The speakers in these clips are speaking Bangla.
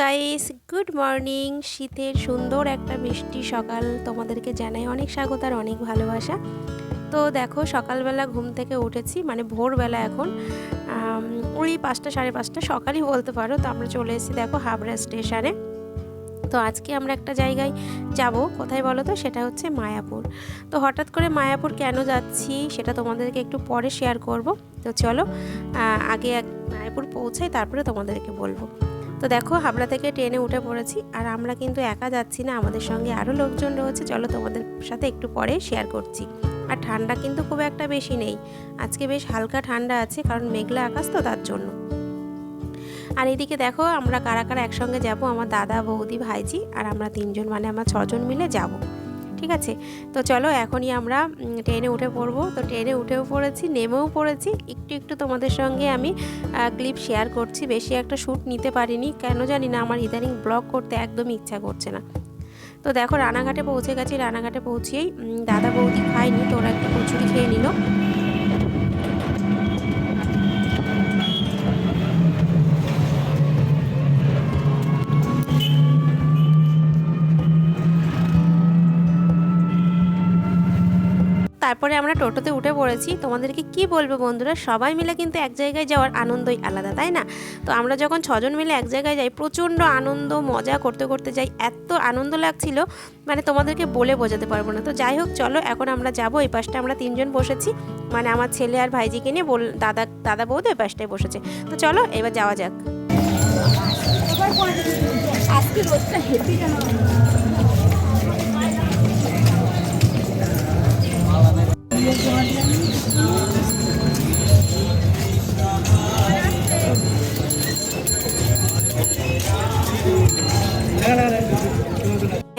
গাইস গুড মর্নিং শীতের সুন্দর একটা মিষ্টি সকাল তোমাদেরকে জানাই। অনেক স্বাগত আর অনেক ভালোবাসা। তো দেখো, সকালবেলা ঘুম থেকে উঠেছি মানে ভোরবেলা এখন। ওই পাঁচটা, সাড়ে পাঁচটা সকালই বলতে পারো। তো আমরা চলে এসেছি দেখো হাবড়া স্টেশনে। তো আজকে আমরা একটা জায়গায় যাব। কোথায় বলো তো? সেটা হচ্ছে মায়াপুর। তো হঠাৎ করে মায়াপুর কেন যাচ্ছি সেটা তোমাদেরকে একটু পরে শেয়ার করব। তো চলো আগে এক মায়াপুর পৌঁছাই, তারপরে তোমাদেরকে বলব। তো দেখো, হাবড়া থেকে ট্রেনে উঠে পড়েছি আর আমরা কিন্তু একা যাচ্ছি না, আমাদের সঙ্গে আরও লোকজন রয়েছে। চলো তোমাদের সাথে একটু পরে শেয়ার করছি। আর ঠান্ডা কিন্তু খুব একটা বেশি নেই। আজকে বেশ হালকা ঠান্ডা আছে, কারণ মেঘলা আকাশ তো তার জন্য। আর এদিকে দেখো, আমরা কারা কারা একসঙ্গে যাব, আমার দাদা, বৌদি, ভাইজি আর আমরা তিনজন মানে আমার ছজন মিলে যাব। ঠিক আছে? তো চলো এখনই আমরা ট্রেনে উঠে পড়ব। তো ট্রেনে উঠেও পড়েছি, নেমেও পড়েছি। একটু একটু তোমাদের সঙ্গে আমি ক্লিপ শেয়ার করছি। বেশি একটা শ্যুট নিতে পারিনি। কেন জানি না, আমার ইদানিং ব্লগ করতে একদমই ইচ্ছা করছে না। তো দেখো, রানাঘাটে পৌঁছে গেছি। রানাঘাটে পৌঁছেই দাদা বৌদি খায়নি, তো ওরা একটু কচুরি খেয়ে নিল। তারপরে আমরা টোটোতে উঠে পড়েছি। তোমাদেরকে কি বলব বন্ধুরা? সবাই মিলে কিন্তু এক জায়গায় যাওয়ার আনন্দই আলাদা, তাই না? তো আমরা যখন ছজন মিলে এক জায়গায় যাই, প্রচণ্ড আনন্দ, মজা করতে করতে যাই, এত আনন্দ লাগছিল মানে তোমাদেরকে বলে বোঝাতে পারব না। তো যাই হোক, চলো এখন আমরা যাব, এই পাশটা আমরা তিনজন বসেছি। মানে আমার ছেলে আর ভাইজিকে নিয়ে বল, দাদা দাদা বৌদি ওই পাশটায় বসেছে। তো চলো এবার যাওয়া যাক। আজকে কেন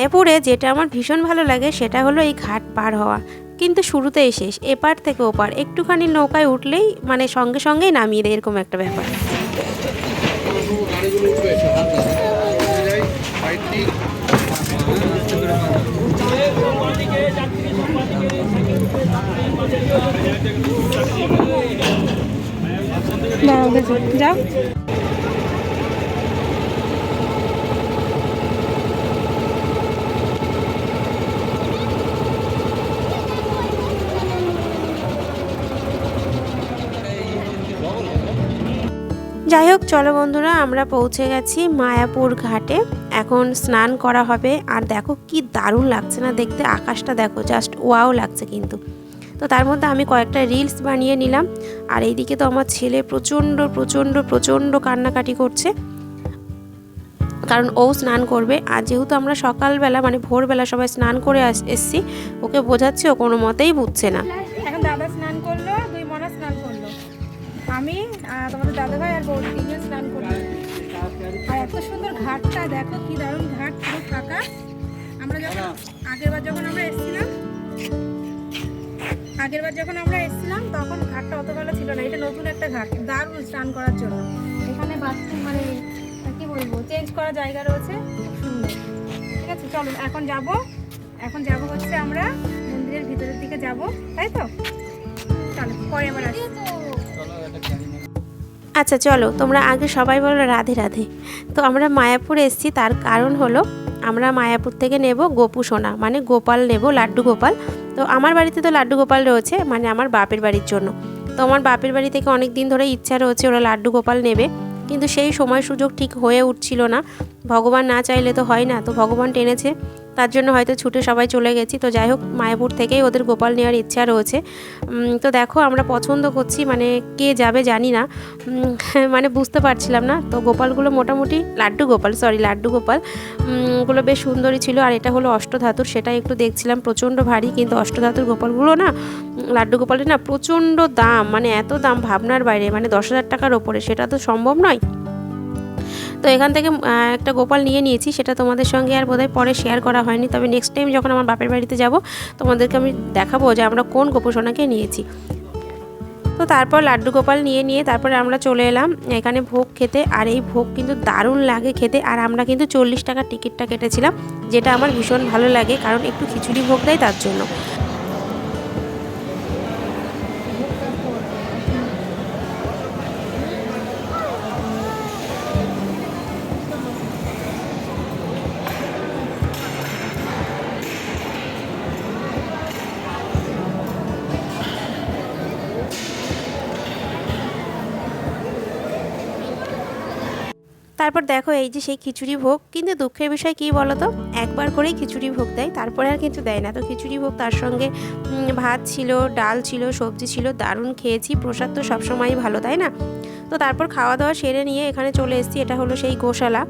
এরপরে যেটা আমার ভীষণ ভালো লাগে সেটা হলো এই ঘাট পার হওয়া। কিন্তু শুরুতেই শেষ, এপার থেকে ওপার। একটুখানি নৌকায় উঠলেই মানে সঙ্গে সঙ্গেই নামিয়ে দেয় এরকম একটা ব্যাপার। যাও। যাই হোক, চলো বন্ধুরা, আমরা পৌঁছে গেছি মায়াপুর ঘাটে। এখন স্নান করা হবে। আর দেখো কি দারুণ লাগছে না দেখতে, আকাশটা দেখো জাস্ট ওয়াও লাগছে কিন্তু। তো তার মধ্যে আমি কয়েকটা রিলস বানিয়ে নিলাম। আর এইদিকে তো আমার ছেলে প্রচণ্ড প্রচণ্ড প্রচণ্ড কান্নাকাটি করছে। কারণ ও স্নান করবে। আর যেহেতু আমরা সকালবেলা মানে ভোরবেলা সবাই স্নান করে এসছি, ওকে বোঝাচ্ছি, ও কোনো মতেই বুঝছে না। দারুণ ঘাট পুরো ফাঁকা। আমরা যখন আগেরবার যখন আমরা এসেছিলাম আগেরবার যখন আমরা এসেছিলাম তখন ঘাটটা অত ভালো ছিল না। এটা নতুন একটা ঘাট দারুণ স্নান করার জন্য। এখানে বাথরুম মানে কি বলব চেঞ্জ করার জায়গা রয়েছে সুন্দর। ঠিক আছে চলো এখন যাব। এখন যাব হচ্ছে আমরা মন্দিরের ভিতরের দিকে যাব তাই তো? চলো পরে আবার আসি আচ্ছা চলো, তোমরা আগে সবাই বলো রাধে রাধে। তো আমরা মায়াপুর এসেছি, তার কারণ হলো আমরা মায়াপুর থেকে নেব গোপু সোনা মানে গোপাল নেব, লাড্ডু গোপাল। তো আমার বাড়িতে তো লাড্ডু গোপাল রয়েছে মানে আমার বাপের বাড়ির জন্য। তো আমার বাপের বাড়ি থেকে অনেক দিন ধরে ইচ্ছা রয়েছে ওরা লাড্ডু গোপাল নেবে, কিন্তু সেই সময় সুযোগ ঠিক হয়ে উঠছিল না। ভগবান না চাইলে তো হয় না, তো ভগবান টেনেছে। তার জন্য হয়তো ছুটে সবাই চলে গেছি। তো যাই হোক, মায়াপুর থেকেই ওদের গোপাল নেওয়ার ইচ্ছা রয়েছে। তো দেখো আমরা পছন্দ করছি মানে কে যাবে জানি না। মানে বুঝতে পারছিলাম না। তো গোপালগুলো মোটামুটি, লাড্ডু গোপাল সরি লাড্ডু গোপালগুলো বেশ সুন্দরই ছিল। আর এটা হলো অষ্টধাতুর, সেটা একটু দেখছিলাম, প্রচণ্ড ভারী, কিন্তু অষ্টধাতুর গোপালগুলো না লাড্ডু গোপালের না প্রচণ্ড দাম মানে এত দাম ভাবনার বাইরে মানে দশ হাজার টাকার ওপরে, সেটা তো সম্ভব নয়। তো এখান থেকে একটা গোপাল নিয়ে নিয়েছি, সেটা তোমাদের সঙ্গে আর বোধহয় পরে শেয়ার করা হয়নি। তবে নেক্সট টাইম যখন আমার বাপের বাড়িতে যাব, তোমাদেরকে আমি দেখাবো যে আমরা কোন গোপোষণাকে নিয়েছি। তো তারপর লাড্ডু গোপাল নিয়ে নিয়ে তারপরে আমরা চলে এলাম এখানে ভোগ খেতে। আর এই ভোগ কিন্তু দারুণ লাগে খেতে। আর আমরা কিন্তু চল্লিশ টাকার টিকিটটা কেটেছিলাম, যেটা আমার ভীষণ ভালো লাগে, কারণ একটু খিচুড়ি ভোগ দেয় তার জন্য। দেখো, এই যে সেই খিচুড়ি ভোগ, কিন্তু দুঃখের বিষয় কী বলো তো একবার করেই খিচুড়ি ভোগ দেয়, তারপরে আর কিন্তু দেয় না। তো খিচুড়ি ভোগ তার সঙ্গে ভাত ছিল, ডাল ছিল, সবজি ছিল, দারুণ খেয়েছি, প্রসাদ তো সবসময়ই ভালো, তাই না? তো তারপর খাওয়া দাওয়া সেরে নিয়ে এখানে চলে এসেছি, এটা হলো সেই গোশালা।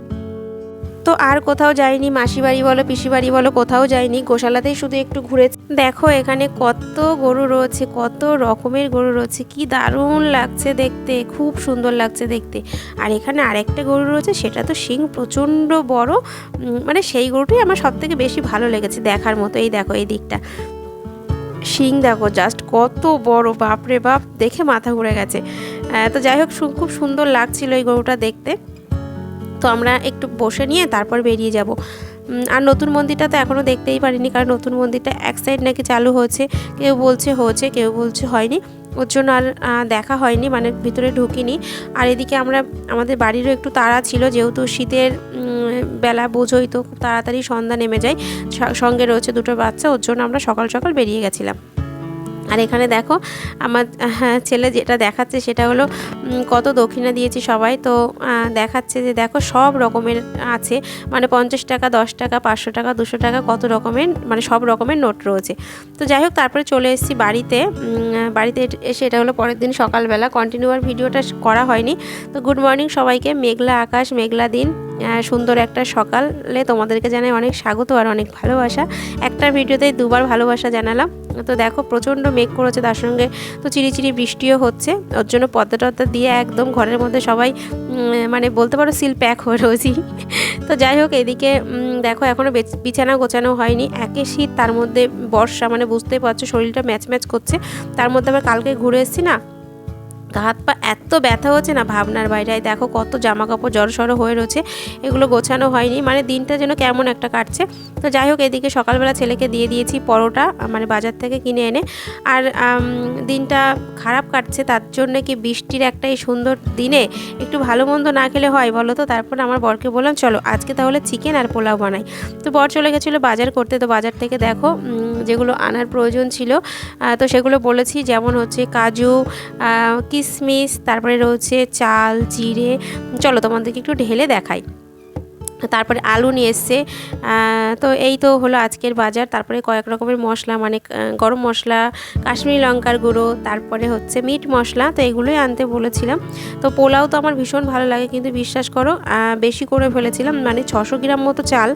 তো আর কোথাও যাইনি মাসি বাড়ি বলো পিসি বাড়ি বলো, কোথাও যাইনি গোশালাতেই শুধু একটু ঘুরেছি। দেখো, এখানে কত গরু রয়েছে, কত রকমের গরু রয়েছে, কি দারুণ লাগছে দেখতে, খুব সুন্দর লাগছে দেখতে। আর এখানে আরেকটা গরু রয়েছে, সেটা তো শিং, প্রচণ্ড বড় মানে সেই গরুটাই আমার সব থেকে বেশি ভালো লেগেছে দেখার মতো, এই দেখো, এই দিকটা। শিং দেখো জাস্ট কত বড়, বাপরে বাপ, দেখে মাথা ঘুরে গেছে। তো যাই হোক খুব সুন্দর লাগছিল এই গরুটা দেখতে। তো আমরা একটু বসে নিয়ে তারপর বেরিয়ে যাব। আর নতুন মন্দিরটা তো এখনও দেখতেই পারিনি কারণ নতুন মন্দিরটা এক সাইড নাকি চালু হয়েছে। কেউ বলছে হয়েছে কেউ বলছে হয়নি। ওর জন্য আর দেখা হয়নি মানে ভিতরে ঢুকিনি। আর এদিকে আমরা আমাদের বাড়িরও একটু তাড়া ছিল যেহেতু শীতের বেলা বোঝোই তো খুব তাড়াতাড়ি সন্ধ্যা নেমে যায়। সঙ্গে রয়েছে দুটো বাচ্চা ওর জন্য আমরা সকাল সকাল বেরিয়ে গেছিলাম। আর এখানে দেখো আমার হ্যাঁ, ছেলে যেটা দেখাচ্ছে সেটা হলো কত দক্ষিণা দিয়েছি সবাই। তো দেখাচ্ছে যে দেখো সব রকমের আছে। মানে পঞ্চাশ টাকা, দশ টাকা, পাঁচশো টাকা, দুশো টাকা, কত রকমের মানে সব রকমের নোট রয়েছে। তো যাই হোক, তারপরে চলে এসেছি বাড়িতে। বাড়িতে এসে এটা হলো পরের দিন সকালবেলা। কন্টিনিউ আর ভিডিওটা করা হয়নি। তো গুড মর্নিং সবাইকে। মেঘলা আকাশ, মেঘলা দিন। সুন্দর একটা সকালে তোমাদেরকে জানাই অনেক স্বাগত আর অনেক ভালোবাসা। একটা ভিডিওতেই দুবার ভালোবাসা জানালাম। তো দেখো প্রচণ্ড মেঘ করেছে, তার সঙ্গে তো চিরিচিরি বৃষ্টিও হচ্ছে। ওর জন্য পদ্মা টদ্মা দিয়ে একদম ঘরের মধ্যে সবাই মানে বলতে পারো সিল প্যাক হয়ে রয়েছি। তো যাই হোক, এদিকে দেখো এখনও বিছানা গোছানো হয়নি। একে শীত, তার মধ্যে বর্ষা মানে বুঝতেই পারছ শরীরটা ম্যাচ ম্যাচ করছে। তার মধ্যে আবার কালকে ঘুরে এসেছি না? হাত পা এত ব্যথা হচ্ছে না ভাবনার বাইরে। দেখো কত জামা কাপড় জড়সড় হয়ে রয়েছে এগুলো গোছানো হয়নি। মানে দিনটা যেন কেমন একটা কাটছে। তো যাই হোক এদিকে সকালবেলা ছেলেকে দিয়ে দিয়েছি পরোটা মানে বাজার থেকে কিনে এনে। আর দিনটা খারাপ কাটছে তার জন্য কি বৃষ্টির একটা এই সুন্দর দিনে একটু ভালো মন্দ না খেলে হয় বলো তো? তারপর আমার বরকে বললাম চলো আজকে তাহলে চিকেন আর পোলাও বানাই। তো বর চলে গেছিল বাজার করতে। তো বাজার থেকে দেখো যেগুলো আনার প্রয়োজন ছিল তো সেগুলো বলেছি যেমন হচ্ছে কাজু আহ, কিশমিশ তারপরে রয়েছে চাল জিরে। চলো তোমাদেরকে একটু ঢেলে দেখাই। তারপরে আলু নিয়ে এসছে। তো এই তো হলো আজকের বাজার। তারপরে কয়েক রকমের মশলা মানে গরম মশলা, কাশ্মীরি লঙ্কার গুঁড়ো, তারপরে হচ্ছে মিট মশলা, তো এগুলোই আনতে বলেছিলাম। তো পোলাও তো আমার ভীষণ ভালো লাগে, কিন্তু বিশ্বাস করো বেশি করে ফেলেছিলাম মানে ছশো গ্রাম মতো চাল।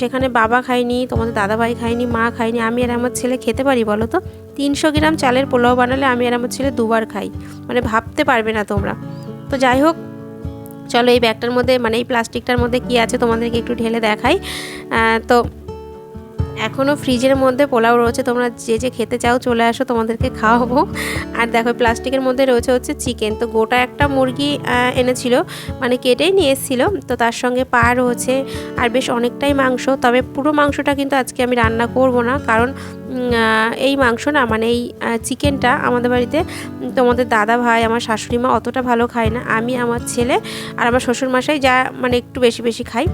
সেখানে বাবা খায়নি, তোমাদের দাদাভাই খায়নি, মা খায়নি, আমি আর আমার ছেলে খেতে পারি, বলো তো? তিনশো গ্রাম চালের পোলাও বানালে আমি আর আমার ছেলে দুবার খাই। মানে ভাবতে পারবে না তোমরা। তো যাই হোক চলো এই ব্যাগটার মধ্যে মানে এই প্লাস্টিকটার মধ্যে কি আছে তোমাদেরকে একটু ঢেলে দেখাই। তো এখনও ফ্রিজের মধ্যে পোলাও রয়েছে, তোমরা যে যে খেতে চাও চলে আসো, তোমাদেরকে খাওয়াবো। আর দেখো, প্লাস্টিকের মধ্যে রয়েছে হচ্ছে চিকেন। তো গোটা একটা মুরগি এনেছিল মানে কেটেই নিয়ে এসেছিল। তো তার সঙ্গে পা রয়েছে, আর বেশ অনেকটাই মাংস। তবে পুরো মাংসটা কিন্তু আজকে আমি রান্না করব না, কারণ এই মাংস না মানে এই চিকেনটা আমাদের বাড়িতে, তোমাদের দাদা ভাই, আমার শাশুড়ি মা অতটা ভালো খায় না। আমি, আমার ছেলে আর আমার শ্বশুর মশাই যা মানে একটু বেশি বেশি খাই।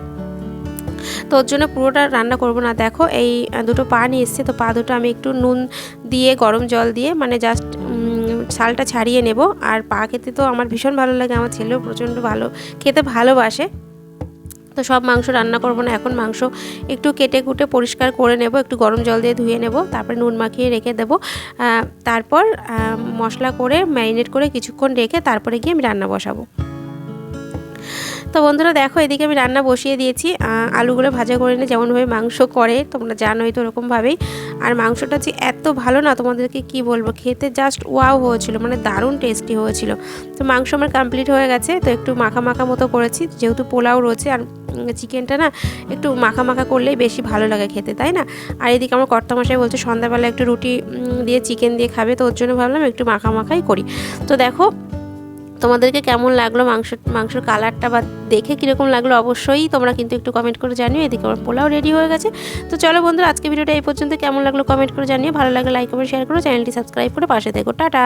তো ওর জন্য পুরোটা রান্না করব না। দেখো এই দুটো পা নিয়ে এসছে, তো পা দুটো আমি একটু নুন দিয়ে, গরম জল দিয়ে মানে জাস্ট ছালটা ছাড়িয়ে নেব। আর পা খেতে তো আমার ভীষণ ভালো লাগে, আমার ছেলেও প্রচণ্ড ভালো, খেতে ভালোবাসে। তো সব মাংস রান্না করব না, এখন মাংস একটু কেটে কুটে পরিষ্কার করে নেব, একটু গরম জল দিয়ে ধুয়ে নেব, তারপরে নুন মাখিয়ে রেখে দেবো। তারপর মশলা করে ম্যারিনেট করে কিছুক্ষণ রেখে তারপরে গিয়ে আমি রান্না বসাবো। তো বন্ধুরা দেখো, এদিকে আমি রান্না বসিয়ে দিয়েছি। আলুগুলো ভাজা করে নিয়ে যেমনভাবে মাংস করে, তোমরা জানোই তো ওরকমভাবেই। আর মাংসটা যে এত ভালো না, তোমাদেরকে কি বলব? খেতে জাস্ট ওয়াও হয়েছিল মানে দারুণ টেস্টি হয়েছিল। তো মাংস আমার কমপ্লিট হয়ে গেছে, তো একটু মাখা মাখা মতো করেছি। যেহেতু পোলাও রয়েছে, আর চিকেনটা না, একটু মাখা মাখা করলেই বেশি ভালো লাগে খেতে, তাই না? আর এদিকে আমার কর্তামশাই বলছে, সন্ধ্যাবেলা একটু রুটি দিয়ে চিকেন দিয়ে খাবে, তো ওর জন্য ভাবলাম একটু মাখা মাখাই করি। তো দেখো তোমাদেরকে কেমন লাগল মাংস, মাংসর কালারটা বা দেখে কীরকম লাগল অবশ্যই তোমরা কিন্তু একটু কমেন্ট করে জানিও। এদিকে আমার পোলাও রেডি হয়ে গেছে। তো চলো বন্ধুরা, আজকে ভিডিওটা এই পর্যন্ত। কেমন লাগল কমেন্ট করে জানিও। ভালো লাগলে লাইক কমেন্ট শেয়ার করো। চ্যানেলটি সাবস্ক্রাইব করে পাশে দেখো টাটা!